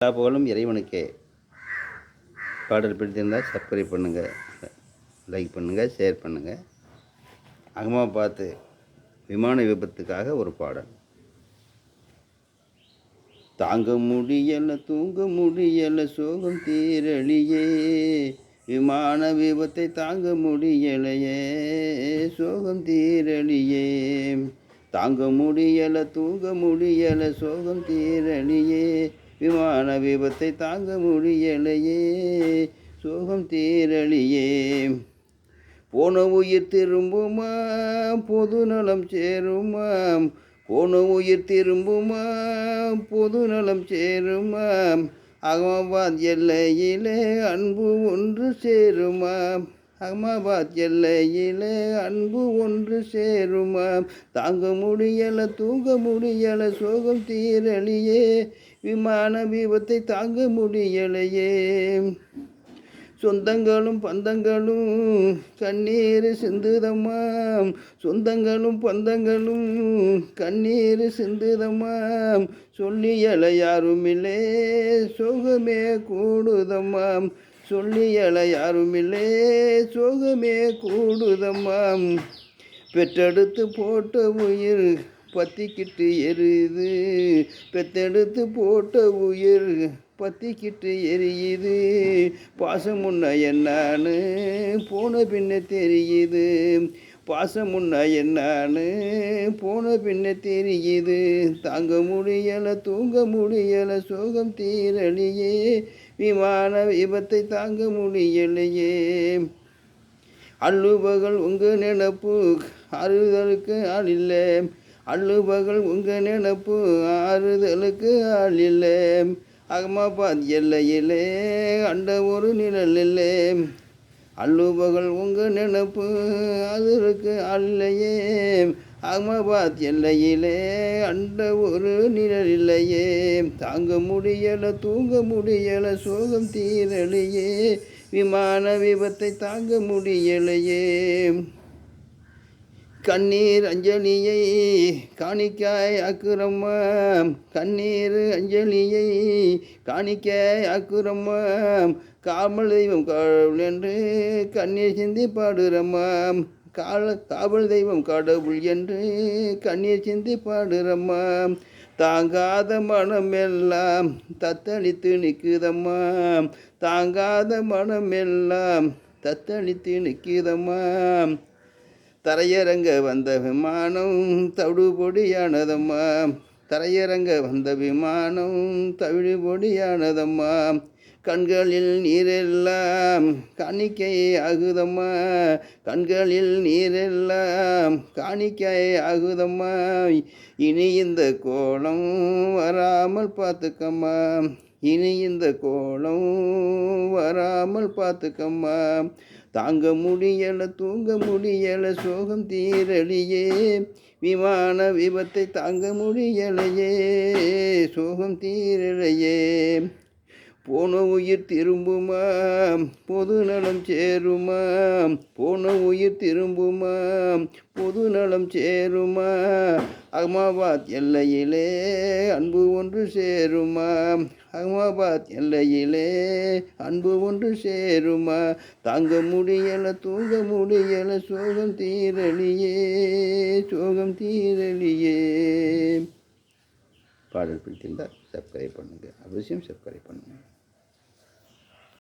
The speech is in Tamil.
எல்லா புகழும் இறைவனுக்கே. பாடல் பிடித்திருந்தால் சப்ஸ்கிரைப் பண்ணுங்கள் லைக் பண்ணுங்கள் ஷேர் பண்ணுங்கள் அகமாபாத்து விமான விபத்துக்காக ஒரு பாடல். தாங்க முடியல தூங்க முடியல சோகம் தீரழியே விமான விபத்தை தாங்க முடியலையே சோகம் தீரழியே தாங்க முடியல தூங்க முடியல சோகம் தீரழியே விமான விபத்தை தாங்க முடியலையே. சோகம் தீரழியே போன உயிர் திரும்புமா? பொது நலம் சேருமாம் போன உயிர் திரும்புமா? பொது நலம் சேருமாம் அகமாபாத் எல்லையிலே அன்பு ஒன்று சேருமாம் அகமாபாத் எல்லையிலே அன்பு ஒன்று சேருமாம் தாங்க முடியல தூங்க முடியல சோகம் தீரலியே. விமான விபத்தை தாங்க முடியலையே. சொந்தங்களும் பந்தங்களும் கண்ணீர் சிந்துதமாம். சொந்தங்களும் பந்தங்களும் கண்ணீர் சிந்துதமாம். சொல்லியல யாருமில்லே சோகமே கூடுதமாம். சொல்லியல யாருமில்லே சோகமே கூடுதமாம். பெற்றெடுத்து போட்ட உயிர் பத்திக்கிட்டு எரியுது. பெத்தெடுத்து போட்ட உயிர் பத்திக்கிட்டு எரியுது. பாசம் முன்ன என்னான்னு போன பின்ன தெரியுது. பாசம் முன்ன என்னான்னு போன பின்ன தெரியுது. தாங்க முடியலை தூங்க முடியலை சோகம் தீரலையே. விமான விபத்தை தாங்க முடியலையே. அல்லுபகல் உங்கள் நினப்பு அறுதலுக்கு ஆள் இல்லை. அல்லுபகல் உங்கள் நினப்பு ஆறுதலுக்கு ஆள் இல்லை அகமாபாத் எல்லையிலே அண்ட ஒரு நிழல் இல்லை அல்லுபகல் உங்கள் நினப்பு அதற்கு அல்லையே அகமாபாத் எல்லையிலே அண்ட ஒரு நிழல் இல்லையே தாங்க முடியலை தூங்க முடியலை சோகம் தீரலையே. விமான விபத்தை தாங்க முடியலையே. கண்ணீர் அஞ்சலியை காணிக்காய் ஆக்குறம்மா கண்ணீர் அஞ்சலியை காணிக்காய் அக்குரம்மா காமல் தெய்வம் கடவுள் என்று கண்ணீர் சிந்தி பாடுறம்மா கால காவல் தெய்வம் கடவுள் என்று கண்ணீர் சிந்தி பாடுறம்மா தாங்காத மனமெல்லாம் தத்தளித்து நிற்குதம்மா தாங்காத மனமெல்லாம் தத்தளித்து நிற்குதம்மா தரையிறங்க வந்த விமானம் தவிடுபொடியானதம்மா. தரையிறங்க வந்த விமானம் தவிடுபொடியானதம்மா. கண்களில் நீரெல்லாம் காணிக்கை ஆகுதம்மா. கண்களில் நீரெல்லாம் காணிக்கை ஆகுதம்மா. இனி இந்த கோலம் வராமல் பார்த்துக்கம்மா. இனி இந்த கோலம் வராமல் பார்த்துக்கம்மா. தாங்க முடியல தூங்க முடியல சோகம் தீரலியே. விமான விபத்தை தாங்க முடியலையே சோகம் தீரலையே. போன உயிர் திரும்புமா? பொது நலம் சேருமா? போன உயிர் திரும்புமா? பொது நலம் சேருமா? அகமாபாத் எல்லையிலே அன்பு ஒன்று சேருமா? அகமாபாத் எல்லையிலே அன்பு ஒன்று சேருமா? தாங்க முடியலை தூங்க முடியலை சோகம் தீரலியே சோகம் தீரலியே. பாடல் பிடித்திருந்தால் சப்ஸ்கிரைப் பண்ணுங்கள் அவசியம் சப்ஸ்கிரைப் பண்ணுங்கள்